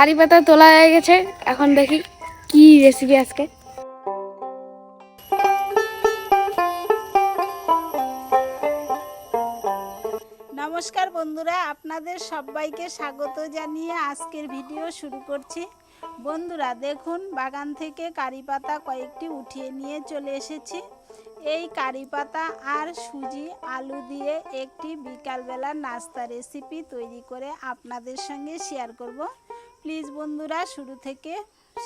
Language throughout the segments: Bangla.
কারি পাতা তোলা হয়ে গেছে। এখন দেখি কি রেসিপি আজকে। নমস্কার বন্ধুরা, আপনাদের সবাইকে স্বাগত জানিয়ে আজকের ভিডিও শুরু করছি। বন্ধুরা, দেখুন, বাগান থেকে কারি পাতা কয়েকটি উঠিয়ে নিয়ে চলে এসেছি। এই কারি পাতা আর সুজি, আলু দিয়ে একটি বিকালবেলার নাস্তা রেসিপি তৈরি করে আপনাদের সঙ্গে শেয়ার করব। প্লিজ বন্ধুরা, শুরু থেকে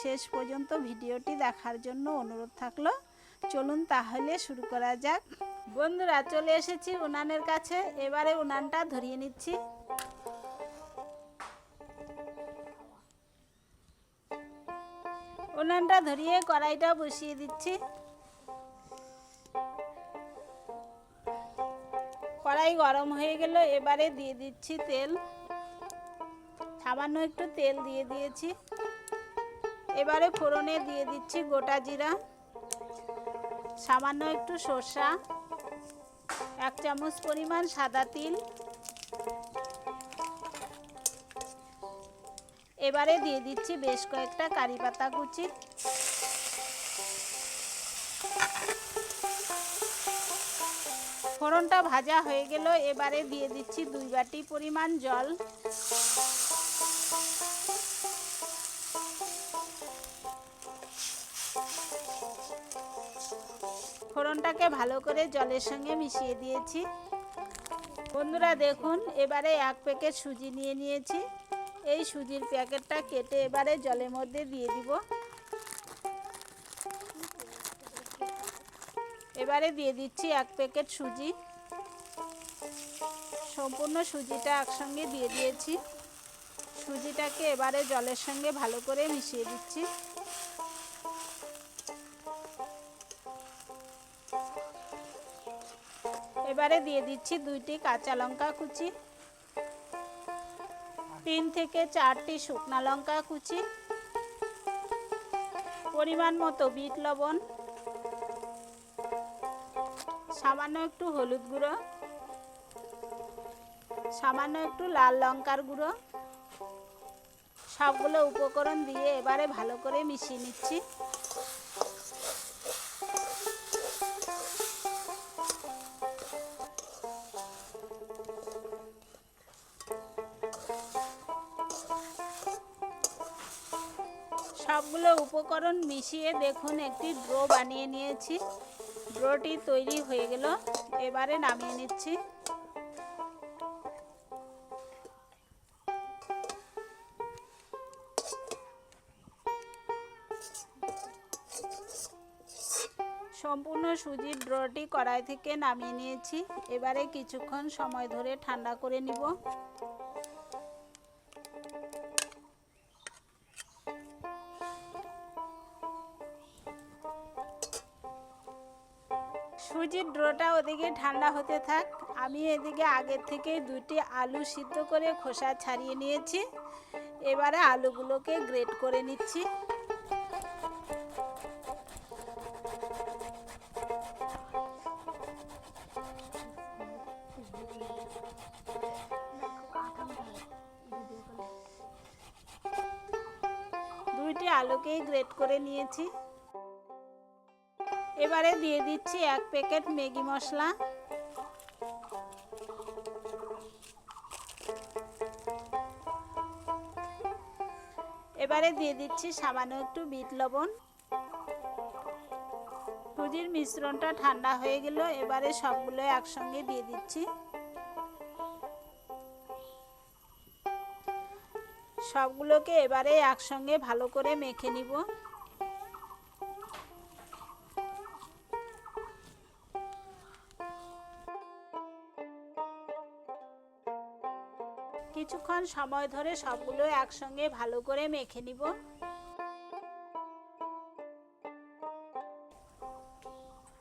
শেষ পর্যন্ত ভিডিওটি দেখার জন্য অনুরোধ থাকল। চলুন তাহলে শুরু করা যাক। বন্ধুরা, চলে এসেছি উনানের কাছে। এবারে উনানটা ধরিয়ে নিচ্ছি। উনানটা ধরিয়ে কড়াইটা বসিয়ে দিচ্ছি। কড়াই গরম হয়ে গেল। এবারে দিয়ে দিচ্ছি তেল। সামান্য একটু তেল দিয়ে দিয়েছি। এবারে ফোড়নে দিয়ে দিচ্ছি গোটা জিরা, সামান্য একটু সর্ষা, এক চামচ পরিমাণ সাদা তিল। এবারে দিয়ে দিচ্ছি বেশ কয়েকটা কারি পাতা কুচি। ফোড়নটা ভাজা হয়ে গেল, এবারে দিয়ে দিচ্ছি দুই বাটি পরিমাণ জল। ফোড়নটাকে ভালো করে জলের সঙ্গে মিশিয়ে দিয়েছি। বন্ধুরা দেখুন, এবারে এক প্যাকেট সুজি নিয়ে নিয়েছি। এই সুজির প্যাকেটটা কেটে এবারে জলের মধ্যে দিয়ে দিব। এবারে দিয়ে দিচ্ছি এক প্যাকেট সুজি। সম্পূর্ণ সুজিটা একসঙ্গে দিয়ে দিয়েছি। সুজিটাকে এবারে জলের সঙ্গে ভালো করে মিশিয়ে দিচ্ছি। এবারে দিয়ে দিচ্ছি দুইটি কাঁচা লঙ্কা কুচি, তিন থেকে চারটি শুকনা লঙ্কা কুচি, পরিমাণ মতো বিট লবণ, সামান্য একটু হলুদ গুঁড়ো, সামান্য একটু লাল লঙ্কার গুঁড়ো, সবগুলো উপকরণ দিয়ে এবারে ভালো করে মিশিয়ে নিচ্ছি। উপকরণ মিশিয়ে দেখুন, একটি ড্রো বানিয়ে নিয়েছি। ড্রোটি তৈরি হয়ে গেল, এবারে নামিয়ে নিচ্ছি। সম্পূর্ণ সুজির ড্রোটি কড়াই থেকে নামিয়ে নিয়েছি। এবারে কিছুক্ষণ সময় ধরে ঠান্ডা করে নিব। সুজির ড্রোটা ওদিকে ঠান্ডা হতে থাক। আমি এদিকে আগের থেকে দুটি আলু সিদ্ধ করে খোসা ছাড়িয়ে নিয়েছি। এবারে আলুগুলোকে গ্রেট করে নিচ্ছি। দুইটি আলুকেই গ্রেট করে নিয়েছি। এবারে দিয়ে দিচ্ছি এক প্যাকেট ম্যাগি মশলা। এবারে দিয়ে দিচ্ছি সামান্য একটু বিট লবণ। সুজির মিশ্রণটা ঠান্ডা হয়ে গেল, এবারে সবগুলো একসঙ্গে দিয়ে দিচ্ছি। সবগুলোকে এবারে একসঙ্গে ভালো করে মেখে নিব। সময় ধরে সবগুলো একসঙ্গে ভালো করে মেখে নিব।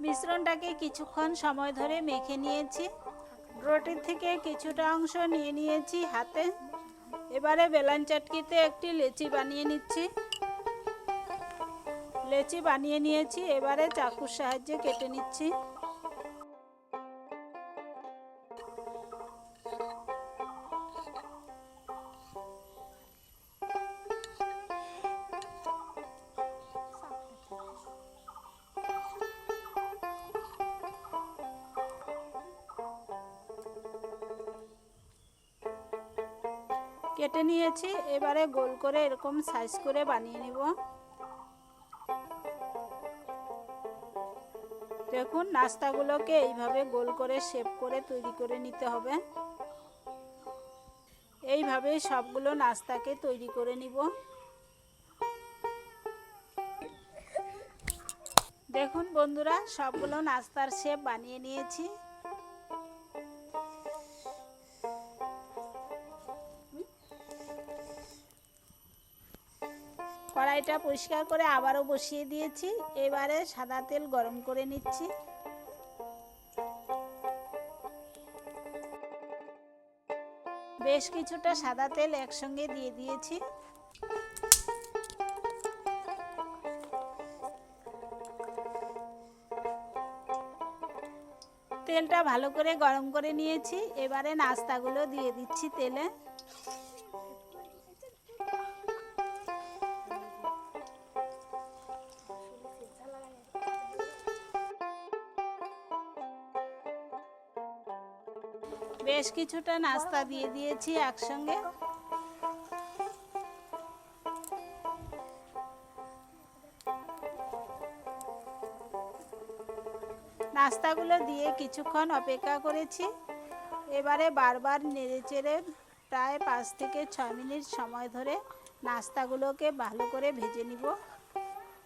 মিশ্রণটাকে কিছুক্ষণ সময় ধরে মেখে নিয়েছি। রুটির থেকে কিছুটা অংশ নিয়ে নিয়েছি হাতে। এবারে বেলান চাটকিতে একটি লেচি বানিয়ে নিচ্ছি। লেচি বানিয়ে নিয়েছি, এবারে চাকুর সাহায্যে কেটে নিচ্ছি। কেটে নিয়েছি, এবারে গোল করে এরকম সাইজ করে বানিয়ে নিব। দেখুন, নাস্তাগুলোকে এইভাবে গোল করে শেপ করে তৈরি করে নিতে হবে। এইভাবে সবগুলো নাস্তাকে তৈরি করে নিব। দেখুন বন্ধুরা, সবগুলো নাস্তার শেপ বানিয়ে নিয়েছি। কড়াইটা পরিষ্কার করে আবারও বসিয়ে দিয়েছি। এবারে সাদা তেল গরম করে নিচ্ছি। বেশ কিছুটা সাদা তেল একসঙ্গে দিয়ে দিয়েছি। তেলটা ভালো করে গরম করে নিয়েছি। এবারে নাস্তাগুলো দিয়ে দিচ্ছি তেলে। বেশ কিছুটা নাস্তা দিয়ে দিয়েছি একসঙ্গে। নাস্তাগুলো দিয়ে কিছুক্ষণ অপেক্ষা করেছি। এবারে বারবার নেড়েচেড়ে প্রায় পাঁচ থেকে ছয় মিনিট সময় ধরে নাস্তাগুলোকে ভালো করে ভেজে নিব।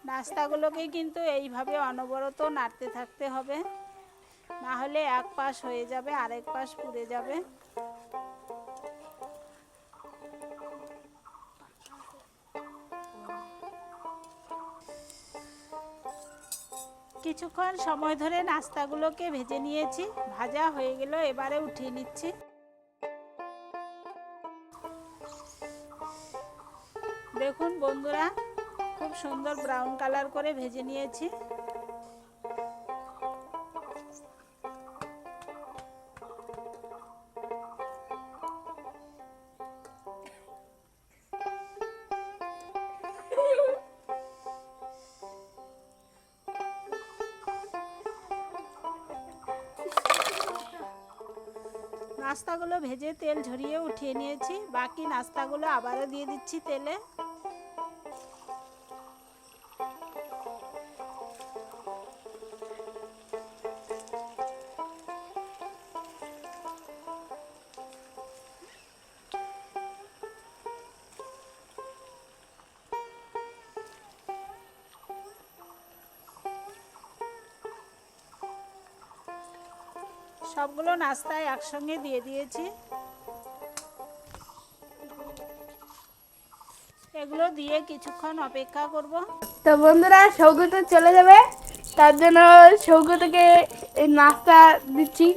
নাস্তাগুলোকে কিন্তু এইভাবে অনবরত নাড়তে থাকতে হবে। না হলে এক পাশ হয়ে যাবে, আরেক পাশ পুড়ে যাবে। কিছুক্ষণ সময় ধরে নাস্তাগুলোকে ভেজে নিয়েছি, ভাজা হয়ে গেল, এবারে উঠিয়ে নিচ্ছি। দেখুন বন্ধুরা, খুব সুন্দর ব্রাউন কালার করে ভেজে নিয়েছি। নাস্তাগুলো ভেজে তেল ঝরিয়ে উঠিয়ে নিয়েছি। বাকি নাস্তাগুলো আবারও দিয়ে দিচ্ছি তেলে। সবগুলো নাস্তায় একসঙ্গে দিয়ে দিয়েছি। এগুলো দিয়ে কিছুক্ষণ অপেক্ষা করব। তো বন্ধুরা সৌগত চলে যাবে। তার জন্য সৌগতকে এই নাস্তা দিচ্ছি।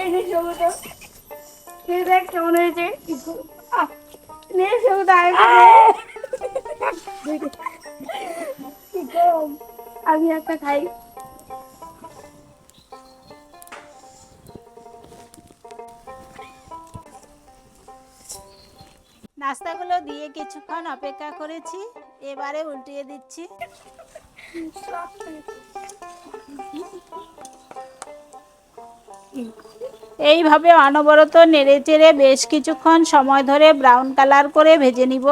এই যে খেয়ে দেখ কেমন হয়েছে। আমি একটা খাই। নাস্তাগুলো দিয়ে কিছুক্ষণ অপেক্ষা করেছি, এবারে উল্টিয়ে দিচ্ছি। এইভাবে অনবরত নেড়ে চেড়ে বেশ কিছুক্ষণ সময় ধরে ব্রাউন কালার করে ভেজে নিব।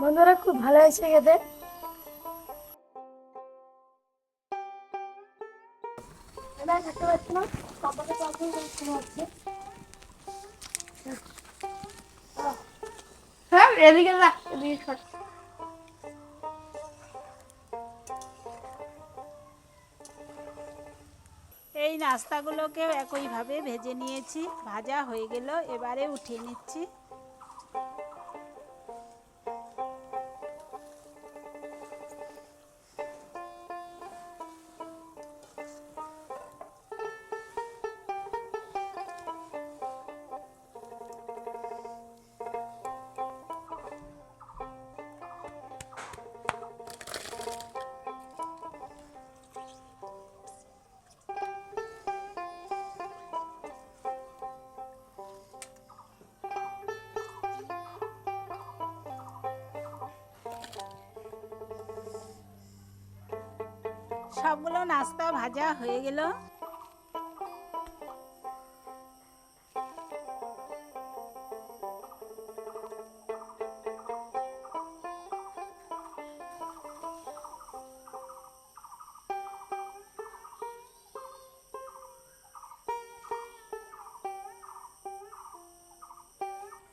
বন্ধুরা, খুব ভালো হয়েছে খেতে। হ্যাঁ। এই নাস্তাগুলোকেও একইভাবে ভেজে নিয়েছি ভাজা হয়ে গেল এবারে উঠিয়ে নিচ্ছি। সবগুলো নাস্তা ভাজা হয়ে গেল।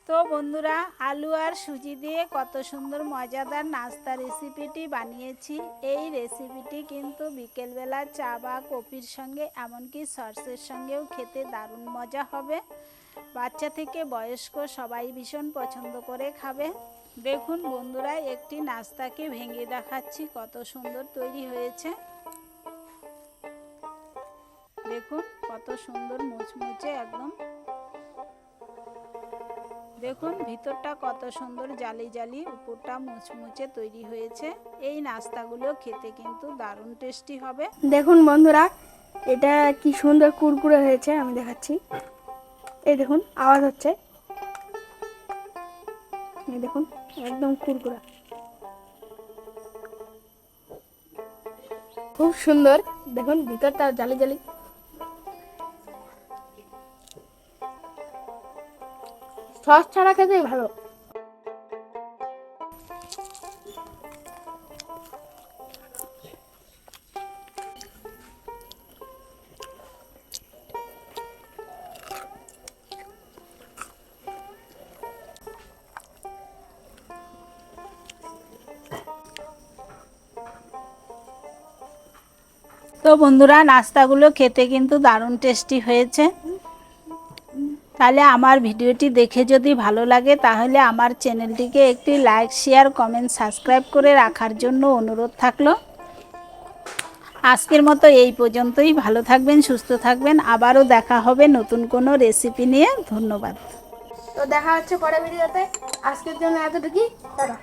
তো বন্ধুরা, আলু আর সুজি দিয়ে কত সুন্দর মজাদার নাস্তা রেসিপিটি বানিয়েছি। এই রেসিপিটি কিন্তু বিকেলবেলা চা বা কফির সঙ্গে, এমনকি সসের সঙ্গেও খেতে দারুণ মজা হবে। বাচ্চা থেকে বয়স্ক সবাই ভীষণ পছন্দ করে খাবে। দেখুন বন্ধুরা, একটি নাস্তাকে ভেঙে দেখাচ্ছি, কত সুন্দর তৈরি হয়েছে। দেখুন, কত সুন্দর মুচমুচে একদম দেখুন, ভিতরটা কত সুন্দর জালি জালি, উপরটা মুচমুচে তৈরি হয়েছে। এই নাস্তাগুলো খেতে কিন্তু দারুণ টেস্টি হবে। দেখুন বন্ধুরা, এটা কি সুন্দর কুরকুরে হয়েছে, আমি দেখাচ্ছি। এই দেখুন, আওয়াজ হচ্ছে। এই দেখুন, একদম কুরকুরা। খুব সুন্দর, দেখুন, ভিতরটা জালি জালি। সস ছাড়া খেতেই ভালো। তো বন্ধুরা নাস্তাগুলো খেতে কিন্তু দারুণ টেস্টি হয়েছে। তাহলে আমার ভিডিওটি দেখে যদি ভালো লাগে, তাহলে আমার চ্যানেলটিকে একটি লাইক, শেয়ার, কমেন্ট, সাবস্ক্রাইব করে রাখার জন্য অনুরোধ থাকল। আজকের মতো এই পর্যন্তই। ভালো থাকবেন, সুস্থ থাকবেন। আবারও দেখা হবে নতুন কোনো রেসিপি নিয়ে। ধন্যবাদ। তো দেখা হচ্ছে পরের ভিডিওতে। আজকের জন্য এতটুকুই। টাটা।